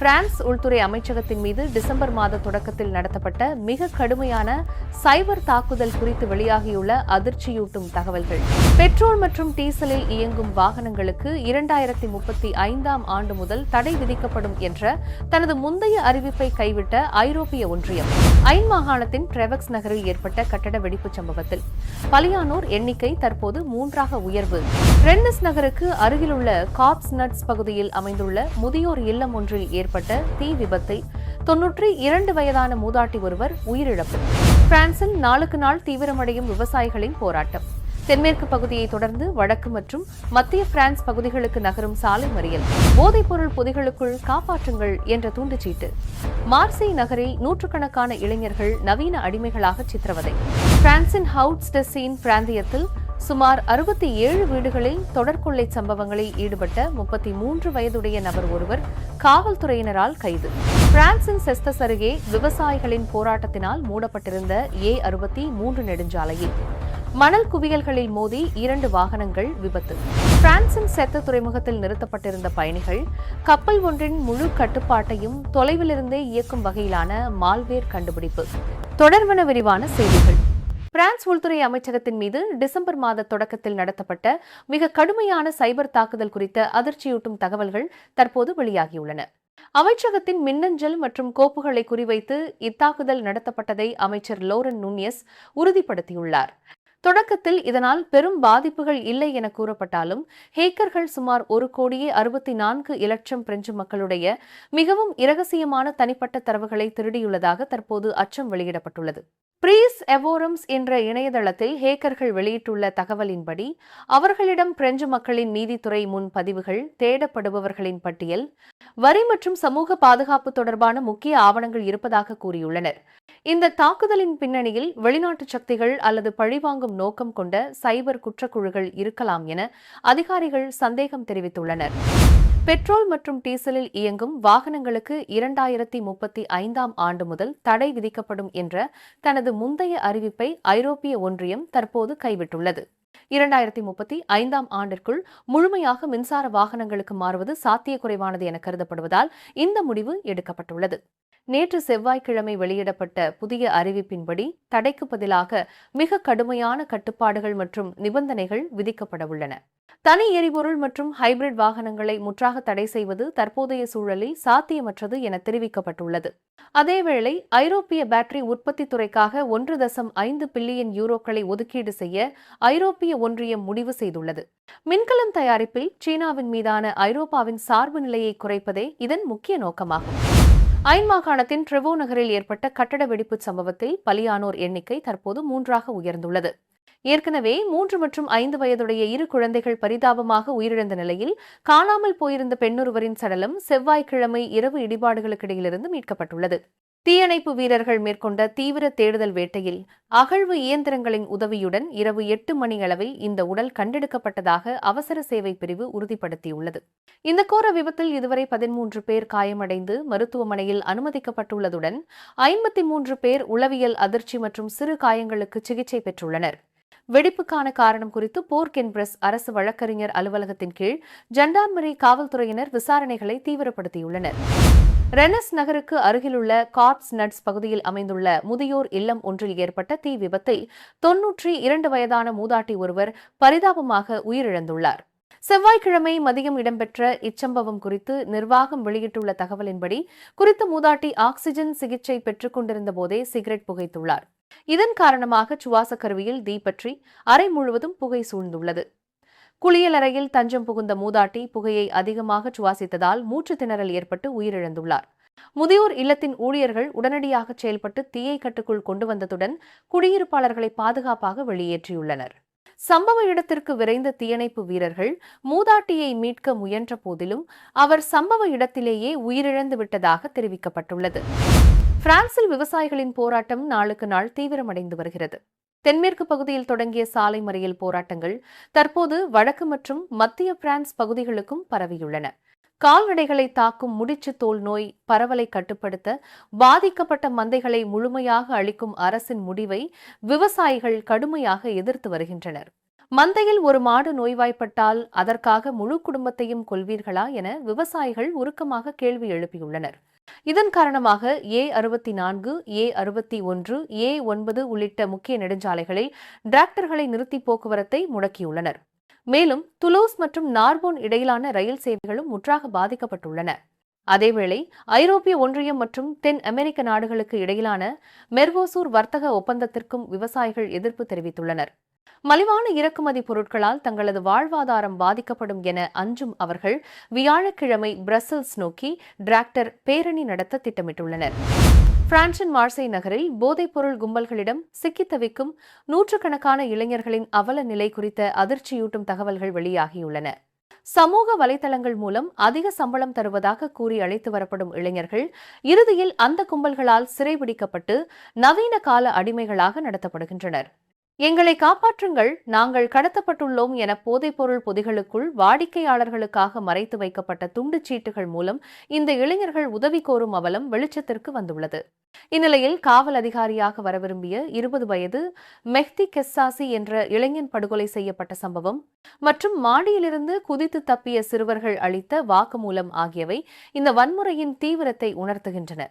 France உள்துறை அமைச்சகத்தின் மீது டிசம்பர் மாத தொடக்கத்தில் நடத்தப்பட்ட மிக கடுமையான சைபர் தாக்குதல் குறித்து வெளியாகியுள்ள அதிர்ச்சியூட்டும் தகவல்கள். பெட்ரோல் மற்றும் டீசலில் இயங்கும் வாகனங்களுக்கு இரண்டாயிரத்தி முப்பத்தி ஐந்தாம் ஆண்டு முதல் தடை விதிக்கப்படும் என்ற தனது முந்தைய அறிவிப்பை கைவிட்ட ஐரோப்பிய ஒன்றியம். ஐன் மாகாணத்தின் ட்ரெவக்ஸ் நகரில் ஏற்பட்ட கட்டட வெடிப்புச் சம்பவத்தில் பலியானோர் எண்ணிக்கை தற்போது மூன்றாக உயர்வு. ரென்னஸ் நகருக்கு அருகிலுள்ள காப்ஸ் நட்ஸ் பகுதியில் அமைந்துள்ள முதியோர் இல்லம் ஒன்றில் ஏற்பட்ட ஏற்பட்ட தீ விபத்தில் தொன்னூற்றி இரண்டு வயதான மூதாட்டி ஒருவர் உயிரிழப்பு. பிரான்சில் நாளுக்கு நாள் தீவிரமடையும் விவசாயிகளின் போராட்டம். தென்மேற்கு பகுதியை தொடர்ந்து வடக்கு மற்றும் மத்திய பிரான்ஸ் பகுதிகளுக்கு நகரும் சாலை மறியல். போதைப்பொருள் பொதிகளுக்குள் காப்பாற்றுங்கள் என்ற தூண்டுச்சீட்டு. மார்சி நகரில் நூற்றுக்கணக்கான இளைஞர்கள் நவீன அடிமைகளாக சித்திரவதை. பிரான்சின் ஹவுட்ஸ்டெஸின் பிராந்தியத்தில் சுமார் அறுபத்தி ஏழு வீடுகளில் தொடர்கொள்ளை சம்பவங்களில் ஈடுபட்ட முப்பத்தி மூன்று வயதுடைய நபர் ஒருவர் காவல்துறையினரால் கைது. பிரான்சின் செஸ்தஸ் அருகே விவசாயிகளின் போராட்டத்தினால் மூடப்பட்டிருந்த ஏ அறுபத்தி மூன்று நெடுஞ்சாலையில் மணல் குவியல்களில் மோதி இரண்டு வாகனங்கள் விபத்து. பிரான்சின் செத்த துறைமுகத்தில் நிறுத்தப்பட்டிருந்த பயணிகள் கப்பல் ஒன்றின் முழு கட்டுப்பாட்டையும் தொலைவிலிருந்தே இயக்கும் வகையிலான மால்வேர் கண்டுபிடிப்பு. தொடர்வன விரிவான செய்திகள். பிரான்ஸ் உள்துறை அமைச்சகத்தின் மீது டிசம்பர் மாத தொடக்கத்தில் நடத்தப்பட்ட மிக கடுமையான சைபர் தாக்குதல் குறித்த அதிர்ச்சியூட்டும் தகவல்கள் தற்போது வெளியாகியுள்ளன. அமைச்சகத்தின் மின்னஞ்சல் மற்றும் கோப்புகளை குறிவைத்து இத்தாக்குதல் நடத்தப்பட்டதை அமைச்சர் லோரன் நூனியஸ் உறுதிப்படுத்தியுள்ளார். தொடக்கத்தில் இதனால் பெரும் பாதிப்புகள் இல்லை என கூறப்பட்டாலும் ஹேக்கர்கள் சுமார் ஒரு கோடியே அறுபத்தி நான்கு இலட்சம் பிரெஞ்சு மக்களுடைய மிகவும் இரகசியமான தனிப்பட்ட தரவுகளை திருடியுள்ளதாக தற்போது அச்சம் வெளியிடப்பட்டுள்ளது. பிரீஸ் எவோரம்ஸ் என்ற இணையதளத்தில் ஹேக்கர்கள் வெளியிட்டுள்ள தகவலின்படி அவர்களிடம் பிரெஞ்சு மக்களின் நீதித்துறை முன் பதிவுகள் தேடப்படுபவர்களின் பட்டியல் வரி மற்றும் சமூக பாதுகாப்பு தொடர்பான முக்கிய ஆவணங்கள் இருப்பதாக கூறியுள்ளனர். இந்த தாக்குதலின் பின்னணியில் வெளிநாட்டு சக்திகள் அல்லது பழிவாங்கும் நோக்கம் கொண்ட சைபர் குற்றக்குழுகள் இருக்கலாம் என அதிகாரிகள் சந்தேகம் தெரிவித்துள்ளனர். பெட்ரோல் மற்றும் டீசலில் இயங்கும் வாகனங்களுக்கு இரண்டாயிரத்தி முப்பத்தி ஐந்தாம் ஆண்டு முதல் தடை விதிக்கப்படும் என்ற தனது முந்தைய அறிவிப்பை ஐரோப்பிய ஒன்றியம் தற்போது கைவிட்டுள்ளது. இரண்டாயிரத்தி முப்பத்தி ஐந்தாம் ஆண்டிற்குள் முழுமையாக மின்சார வாகனங்களுக்கு மாறுவது சாத்தியக்குறைவானது என கருதப்படுவதால் இந்த முடிவு எடுக்கப்பட்டுள்ளது. நேற்று செவ்வாய்க்கிழமை வெளியிடப்பட்ட புதிய அறிவிப்பின்படி தடைக்கு பதிலாக மிக கடுமையான கட்டுப்பாடுகள் மற்றும் நிபந்தனைகள் விதிக்கப்பட உள்ளன. தனி எரிபொருள் மற்றும் ஹைபிரிட் வாகனங்களை முற்றாக தடை செய்வது தற்போதைய சூழலில் சாத்தியமற்றது என தெரிவிக்கப்பட்டுள்ளது. அதேவேளை ஐரோப்பிய பேட்டரி உற்பத்தி துறைக்காக ஒன்று தசம் ஐந்து பில்லியன் யூரோக்களை ஒதுக்கீடு செய்ய ஐரோப்பிய ஒன்றியம் முடிவு செய்துள்ளது. மின்கலம் தயாரிப்பில் சீனாவின் மீதான ஐரோப்பாவின் சார்பு நிலையை குறைப்பதே இதன் முக்கிய நோக்கமாகும். ஐன் மாகாணத்தின் ட்ரெவோ நகரில் ஏற்பட்ட கட்டட வெடிப்பு சம்பவத்தில் பலியானோர் எண்ணிக்கை தற்போது மூன்றாக உயர்ந்துள்ளது. ஏற்கனவே மூன்று மற்றும் ஐந்து வயதுடைய இரு குழந்தைகள் பரிதாபமாக உயிரிழந்த நிலையில் காணாமல் போயிருந்த பெண்ணொருவரின் சடலம் செவ்வாய்க்கிழமை இரவு இடிபாடுகளுக்கிடையிலிருந்து மீட்கப்பட்டுள்ளது. தீயணைப்பு வீரர்கள் மேற்கொண்ட தீவிர தேடுதல் வேட்டையில் அகழ்வு இயந்திரங்களின் உதவியுடன் இரவு எட்டு மணி அளவில் இந்த உடல் கண்டெடுக்கப்பட்டதாக அவசர சேவை பிரிவு உறுதிப்படுத்தியுள்ளது. இந்த கோர விபத்தில் இதுவரை பதிமூன்று பேர் காயமடைந்து மருத்துவமனையில் அனுமதிக்கப்பட்டுள்ளதுடன் ஐம்பத்தி மூன்று பேர் உளவியல் அதிர்ச்சி மற்றும் சிறு காயங்களுக்கு சிகிச்சை பெற்றுள்ளனர். வெடிப்புக்கான காரணம் குறித்து போர்க் என்ப்ரஸ் அரசு வழக்கறிஞர் அலுவலகத்தின் கீழ் ஜண்டான்மரி காவல்துறையினர் விசாரணைகளை தீவிரப்படுத்தியுள்ளனர். ரெனஸ் நகருக்கு அருகிலுள்ள காட்ஸ் நட்ஸ் பகுதியில் அமைந்துள்ள முதியோர் இல்லம் ஒன்றில் ஏற்பட்ட தீ விபத்தில் தொன்னூற்றி இரண்டு வயதான மூதாட்டி ஒருவர் பரிதாபமாக உயிரிழந்துள்ளார். செவ்வாய்க்கிழமை மதியம் இடம்பெற்ற இச்சம்பவம் குறித்து நிர்வாகம் வெளியிட்டுள்ள தகவலின்படி குறித்த மூதாட்டி ஆக்ஸிஜன் சிகிச்சை பெற்றுக் கொண்டிருந்த போதே சிகரெட் புகைத்துள்ளார். இதன் காரணமாக சுவாச கருவியில் தீப்பற்றி அறை முழுவதும் புகை சூழ்ந்துள்ளது. குளியலறையில் தஞ்சம் புகுந்த மூதாட்டி புகையை அதிகமாக சுவாசித்ததால் மூச்சு திணறல் ஏற்பட்டு உயிரிழந்துள்ளார். முதியோர் இல்லத்தின் ஊழியர்கள் உடனடியாக செயல்பட்டு தீயை கட்டுக்குள் கொண்டு வந்ததுடன் குடியிருப்பாளர்களை பாதுகாப்பாக வெளியேற்றியுள்ளனர். சம்பவ இடத்திற்கு விரைந்த தீயணைப்பு வீரர்கள் மூதாட்டியை மீட்க முயன்ற போதிலும் அவர் சம்பவ இடத்திலேயே உயிரிழந்து விட்டதாக தெரிவிக்கப்பட்டுள்ளது. பிரான்சில் விவசாயிகளின் போராட்டம் நாளுக்கு நாள் தீவிரமடைந்து வருகிறது. தென்மேற்கு பகுதியில் தொடங்கிய சாலை மறியல் போராட்டங்கள் தற்போது வடக்கு மற்றும் மத்திய பிரான்ஸ் பகுதிகளுக்கும் பரவியுள்ளன. கால்நடைகளை தாக்கும் முடிச்சு தோல் நோய் பரவலை கட்டுப்படுத்த பாதிக்கப்பட்ட மந்தைகளை முழுமையாக அளிக்கும் அரசின் முடிவை விவசாயிகள் கடுமையாக எதிர்த்து வருகின்றனர். மந்தையில் ஒரு மாடு நோய்வாய்ப்பட்டால் அதற்காக முழு குடும்பத்தையும் கொள்வீர்களா என விவசாயிகள் உருக்கமாக கேள்வி எழுப்பியுள்ளனர். இதன் காரணமாக ஏ அறுபத்தி நான்கு ஏ அறுபத்தி ஒன்று ஏ ஒன்பது உள்ளிட்ட முக்கிய நெடுஞ்சாலைகளில் டிராக்டர்களை நிறுத்தி போக்குவரத்தை முடக்கியுள்ளனர். மேலும் துலோஸ் மற்றும் நார்போன் இடையிலான ரயில் சேவைகளும் முற்றாக பாதிக்கப்பட்டுள்ளன. அதேவேளை ஐரோப்பிய ஒன்றியம் மற்றும் தென் அமெரிக்க நாடுகளுக்கு இடையிலான மெர்வோசூர் வர்த்தக ஒப்பந்தத்திற்கும் விவசாயிகள் எதிர்ப்பு தெரிவித்துள்ளனர். மலிவான இறக்குமதி பொருட்களால் தங்களது வாழ்வாதாரம் பாதிக்கப்படும் என அஞ்சும் அவர்கள் வியாழக்கிழமை பிரசல்ஸ் நோக்கி டிராக்டர் பேரணி நடத்த திட்டமிட்டுள்ளனர். பிரான்சின் மார்சை நகரில் போதைப்பொருள் கும்பல்களிடம் சிக்கித் தவிக்கும் நூற்றுக்கணக்கான இளைஞர்களின் அவல நிலை குறித்த அதிர்ச்சியூட்டும் தகவல்கள் வெளியாகியுள்ளன. சமூக வலைதளங்கள் மூலம் அதிக சம்பளம் தருவதாக கூறி அழைத்து வரப்படும் இளைஞர்கள் இறுதியில் அந்த கும்பல்களால் சிறைபிடிக்கப்பட்டு நவீன கால அடிமைகளாக நடத்தப்படுகின்றனர். எங்களை காப்பாற்றுங்கள் நாங்கள் கடத்தப்பட்டுள்ளோம் என போதைப்பொருள் பொதிகளுக்குள் வாடிக்கையாளர்களுக்காக மறைத்து வைக்கப்பட்ட துண்டு சீட்டுகள் மூலம் இந்த இளைஞர்கள் உதவி கோரும் அவலம் வெளிச்சத்திற்கு வந்துள்ளது. இந்நிலையில் காவல் அதிகாரியாக வர விரும்பிய இருபது வயது மெஹ்தி கெஸ்ஸாசி என்ற இளைஞன் படுகொலை செய்யப்பட்ட சம்பவம் மற்றும் மாடியிலிருந்து குதித்து தப்பிய சிறுவர்கள் அளித்த வாக்குமூலம் ஆகியவை இந்த வன்முறையின் தீவிரத்தை உணர்த்துகின்றன.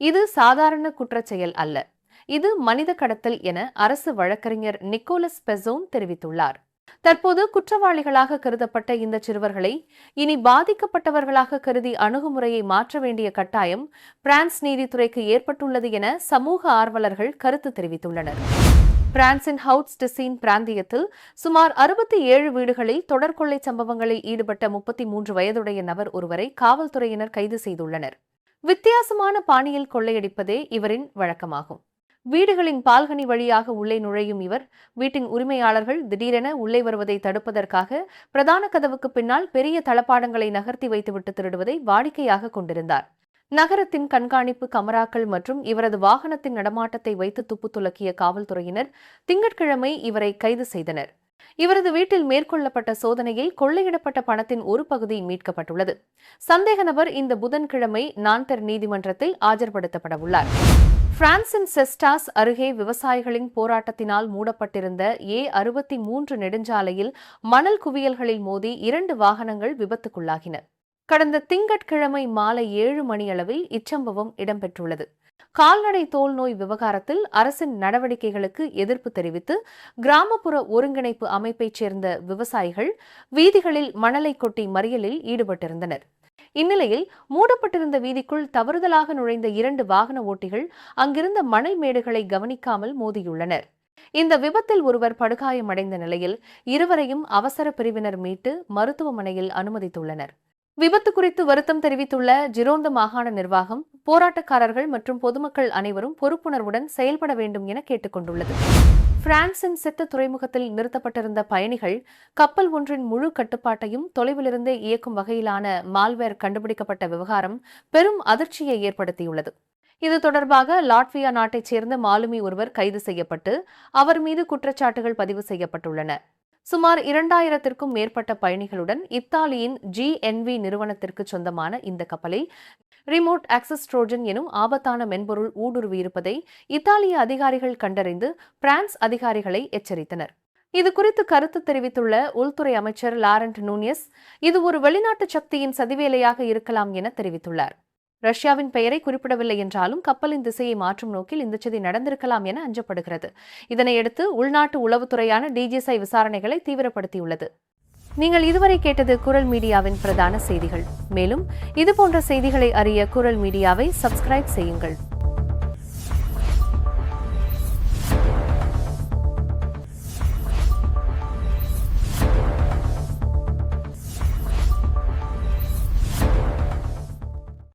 இது சாதாரண குற்றச்செயல் அல்ல. இது மனித கடத்தல் என அரசு வழக்கறிஞர் நிக்கோலஸ் பெசோன் தெரிவித்துள்ளார். தற்போது குற்றவாளிகளாக கருதப்பட்ட இந்த சிறுவர்களை இனி பாதிக்கப்பட்டவர்களாக கருதி அணுகுமுறையை மாற்ற வேண்டிய கட்டாயம் பிரான்ஸ் நீதித்துறைக்கு ஏற்பட்டுள்ளது என சமூக ஆர்வலர்கள் கருத்து தெரிவித்துள்ளனர். பிரான்சின் ஹவுட்ஸ் டிசீன் பிராந்தியத்தில் சுமார் அறுபத்தி ஏழு வீடுகளில் தொடர்கொள்ளை சம்பவங்களில் ஈடுபட்ட முப்பத்தி மூன்று வயதுடைய நபர் ஒருவரை காவல்துறையினர் கைது செய்துள்ளனர். வித்தியாசமான பாணியில் கொள்ளையடிப்பதே இவரின் வழக்கமாகும். வீடுகளின் பால்கனி வழியாக உள்ளே நுழையும் இவர் வீட்டின் உரிமையாளர்கள் திடீரென உள்ளே வருவதை தடுப்பதற்காக பிரதான கதவுக்கு பின்னால் பெரிய தளபாடங்களை நகர்த்தி வைத்துவிட்டு திருடுவதை வாடிக்கையாக கொண்டிருந்தார். நகரத்தின் கண்காணிப்பு கமராக்கள் மற்றும் இவரது வாகனத்தின் நடமாட்டத்தை வைத்து துப்பு துலக்கிய காவல்துறையினர் திங்கட்கிழமை இவரை கைது செய்தனர். இவரது வீட்டில் மேற்கொள்ளப்பட்ட சோதனையில் கொள்ளையிடப்பட்ட பணத்தின் ஒரு பகுதி மீட்கப்பட்டுள்ளது. சந்தேக நபர் இந்த புதன்கிழமை நான்தர் நீதிமன்றத்தில் ஆஜர்படுத்தப்பட உள்ளார். பிரான்சின் செஸ்டாஸ் அருகே விவசாயிகளின் போராட்டத்தினால் மூடப்பட்டிருந்த ஏ அறுபத்தி மூன்று நெடுஞ்சாலையில் மணல் குவியல்களில் மோதி இரண்டு வாகனங்கள் விபத்துக்குள்ளாகின. கடந்த திங்கட்கிழமை மாலை ஏழு மணியளவில் இச்சம்பவம் இடம்பெற்றுள்ளது. கால்நடை தோல் நோய் விவகாரத்தில் அரசின் நடவடிக்கைகளுக்கு எதிர்ப்பு தெரிவித்து கிராமப்புற ஒருங்கிணைப்பு அமைப்பைச் சேர்ந்த விவசாயிகள் வீதிகளில் மணலை கொட்டி மறியலில் ஈடுபட்டிருந்தனர். இந்நிலையில் மூடப்பட்டிருந்த வீதிக்குள் தவறுதலாக நுழைந்த இரண்டு வாகன ஓட்டிகள் அங்கிருந்த மணை மேடுகளை கவனிக்காமல் மோதியுள்ளனர். இந்த விபத்தில் ஒருவர் படுகாயமடைந்த நிலையில் இருவரையும் அவசர பிரிவினர் மீட்டு மருத்துவமனையில் அனுமதித்துள்ளனர். விபத்து குறித்து வருத்தம் தெரிவித்துள்ள ஜிரோந்த மாகாண நிர்வாகம் போராட்டக்காரர்கள் மற்றும் பொதுமக்கள் அனைவரும் பொறுப்புணர்வுடன் செயல்பட வேண்டும் என கேட்டுக்கொண்டுள்ளது. பிரான்சின் செத்த துறைமுகத்தில் நிறுத்தப்பட்டிருந்த பயணிகள் கப்பல் ஒன்றின் முழு கட்டுப்பாட்டையும் தொலைவிலிருந்தே இயக்கும் வகையிலான மால்வேர் கண்டுபிடிக்கப்பட்ட விவகாரம் பெரும் அதிர்ச்சியை ஏற்படுத்தியுள்ளது. இது தொடர்பாக லாட்வியா நாட்டைச் சேர்ந்த மாலுமி ஒருவர் கைது செய்யப்பட்டு அவர் மீது குற்றச்சாட்டுகள் பதிவு செய்யப்பட்டுள்ளன. சுமார் இரண்டாயிரத்திற்கும் மேற்பட்ட பயணிகளுடன் இத்தாலியின் ஜிஎன்வி நிறுவனத்திற்கு சொந்தமான இந்த கப்பலை ரிமோட் ஆக்சஸ் ட்ரோஜன் எனும் ஆபத்தான மென்பொருள் ஊடுருவியிருப்பதை இத்தாலிய அதிகாரிகள் கண்டறிந்து பிரான்ஸ் அதிகாரிகளை எச்சரித்தனர். இது குறித்து கருத்து தெரிவித்துள்ள உள்துறை அமைச்சர் லாரண்ட் நூனியஸ் இது ஒரு வெளிநாட்டு சக்தியின் சதிவேலையாக இருக்கலாம் என தெரிவித்துள்ளார். ரஷ்யாவின் பெயரை குறிப்பிடவில்லை என்றாலும் கப்பலின் திசையை மாற்றும் நோக்கில் இந்த சதி நடந்திருக்கலாம் என அஞ்சப்படுகிறது. இதனையடுத்து உள்நாட்டு உளவுத்துறையான டிஜிஎஸ்ஐ விசாரணைகளை தீவிரப்படுத்தியுள்ளது. நீங்கள் இதுவரை கேட்டது குரல் மீடியாவின் பிரதான செய்திகள். மேலும் இதுபோன்ற செய்திகளை அறிய குரல் மீடியாவை சப்ஸ்கிரைப் செய்யுங்கள்.